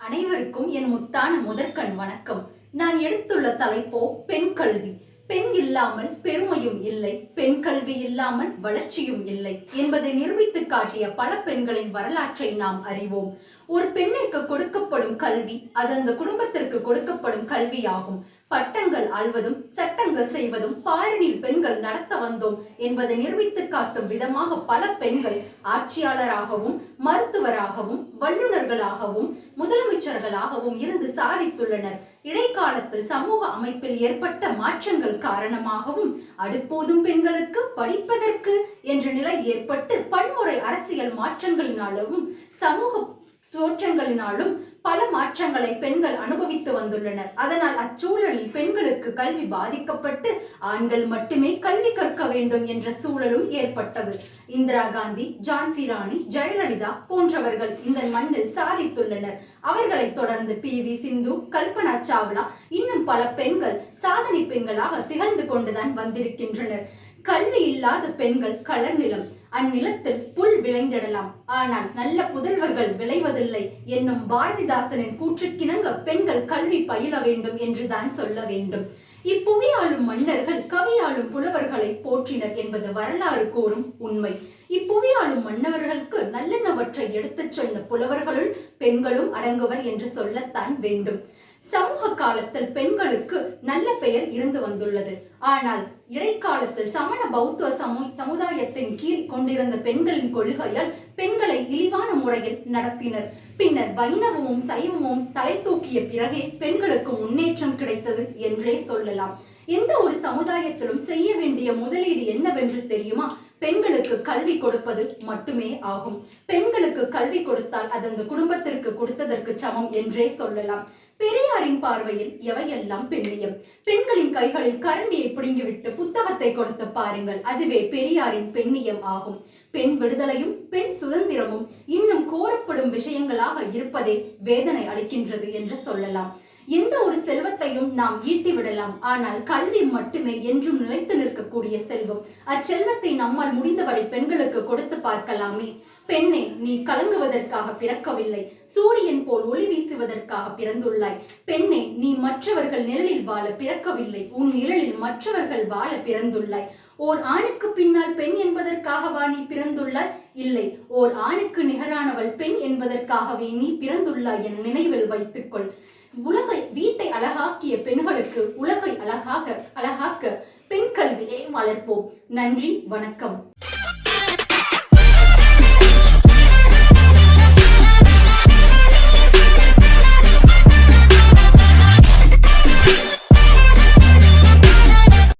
அனைவருக்கும் என் முத்தான முதற்கண் வணக்கம். நான் எடுத்துள்ள தலைப்போ பெண் கல்வி. பெண் இல்லாமல் பெருமையும் இல்லை. பெண் கல்வி இல்லாமல் வளர்ச்சியும் இல்லை என்பதை நிரூபித்து காட்டிய பல பெண்களின் வரலாற்றை நாம் அறிவோம். ஒரு பெண்ணிற்கு கொடுக்கப்படும் கல்வி அது அந்த குடும்பத்திற்கு கொடுக்கப்படும் கல்வியாகும். பட்டங்கள் அல்வதும் சட்டங்கள் செய்வதும் பாரினில் பெண்கள் நடத்த வந்தோம் என்பதை நிரூபித்து காட்டும் விதமாக பல பெண்கள் ஆட்சியாளராகவும் மருத்துவராகவும் வல்லுநர்களாகவும் முதலமைச்சர்களாகவும் இருந்து சாதித்துள்ளனர். இடைக்காலத்தில் சமூக அமைப்பில் ஏற்பட்ட மாற்றங்கள் காரணமாகவும் அடுப்போதும் பெண்களுக்கு படிப்பதற்கு என்ற நிலை ஏற்பட்டு பன்முறை அரசியல் மாற்றங்களினாலும் சமூக தோற்றங்களினாலும் பல மாற்றங்களை பெண்கள் அனுபவித்து வந்துள்ளனர். அதனால் அச்சூழலில் பெண்களுக்கு கல்வி பாதிக்கப்பட்டு ஆண்கள் மட்டுமே கல்வி கற்க வேண்டும் என்ற சூழலும் ஏற்பட்டது. இந்திரா காந்தி ஜான்சி ராணி ஜெயலலிதா போன்றவர்கள் இந்த மண்ணில் சாதித்துள்ளனர். அவர்களைத் தொடர்ந்து பி வி சிந்து கல்பனா சாவ்லா இன்னும் பல பெண்கள் சாதனை பெண்களாக திகழ்ந்து கொண்டுதான் வந்திருக்கின்றனர். கல்வி இல்லாத பெண்கள் கலர் நிலம். அந்நிலத்தில் புல் விளைந்திடலாம். ஆனால் நல்ல புதல்வர்கள் விளைவதில்லை. என்னும் பாரதிதாசனின் கூற்றுக்கிணங்க பெண்கள் கல்வி பயில வேண்டும் என்றுதான் சொல்ல வேண்டும். இப்புவியாளும் மன்னர்கள் கவியாளும் புலவர்களை போற்றினர் என்பது வரலாறு கூறும் உண்மை. இப்புவியாளும் மன்னவர்களுக்கு நல்லெண்ணவற்றை எடுத்துச் சொன்ன புலவர்களுள் பெண்களும் அடங்குவர் என்று சொல்லத்தான் வேண்டும். சமூக காலத்தில் பெண்களுக்கு நல்ல பெயர் இருந்து வந்துள்ளது. ஆனால் இடைக்காலத்தில் சமண பௌத்த சமு சமுதாயத்தின் கீழ் கொண்டிருந்த பெண்களின் கொள்கையால் பெண்களை இழிவான முறையில் நடத்தினர். பின்னர் வைணவமும் சைவமும் தலை தூக்கிய பிறகே பெண்களுக்கு முன்னேற்றம் கிடைத்தது என்றே சொல்லலாம். எந்த ஒரு சமுதாயத்திலும் செய்ய வேண்டிய முதலீடு என்னவென்று தெரியுமா? பெண்களுக்கு கல்வி கொடுப்பது மட்டுமே ஆகும். பெண்களுக்கு கல்வி கொடுத்தால் அது அந்த குடும்பத்திற்கு கொடுத்ததற்கு சமம் என்றே சொல்லலாம். பெரியாரின் பார்வையில் எவையெல்லாம் பெண்ணியம்? பெண்களின் கைகளில் கரண்டியை பிடுங்கிவிட்டு புத்தகத்தை கொடுத்து பாருங்கள். அதுவே பெரியாரின் பெண்ணியம் ஆகும். பெண் விடுதலையும் பெண் சுதந்திரமும் இன்னும் கோரப்படும் விஷயங்களாக இருப்பதே வேதனை அளிக்கின்றது என்று சொல்லலாம். எந்த ஒரு செல்வத்தையும் நாம் ஈட்டி விடலாம். ஆனால் கல்வி மட்டுமே என்றும் நிலைத்து நிற்கக்கூடிய செல்வம். அச்செல்வத்தை நம்மால் முடிந்தவரை பெண்களுக்கு கொடுத்து பார்க்கலாமே. பெண்ணே நீ கலங்குவதற்காக பிறக்கவில்லை. சூரியன் போல் ஒளி வீசுவதற்காக பிறந்துள்ளாய். பெண்ணே நீ மற்றவர்கள் நிழலில் வாழ பிறக்கவில்லை. உன் நிழலில் மற்றவர்கள் வாழ பிறந்துள்ளாய். ஓர் ஆணுக்கு பின்னால் பெண் என்பதற்காகவா நீ பிறந்துள்ளாய்? இல்லை ஓர் ஆணுக்கு நிகரானவள் பெண் என்பதற்காகவே நீ பிறந்துள்ளாய் என நினைவில் வைத்துக்கொள். உலகை வீட்டை அழகாக்கிய பெண்களுக்கு உலகை அழகாக அழகாக்க பெண் கல்வியை வளர்ப்போம். நன்றி வணக்கம்.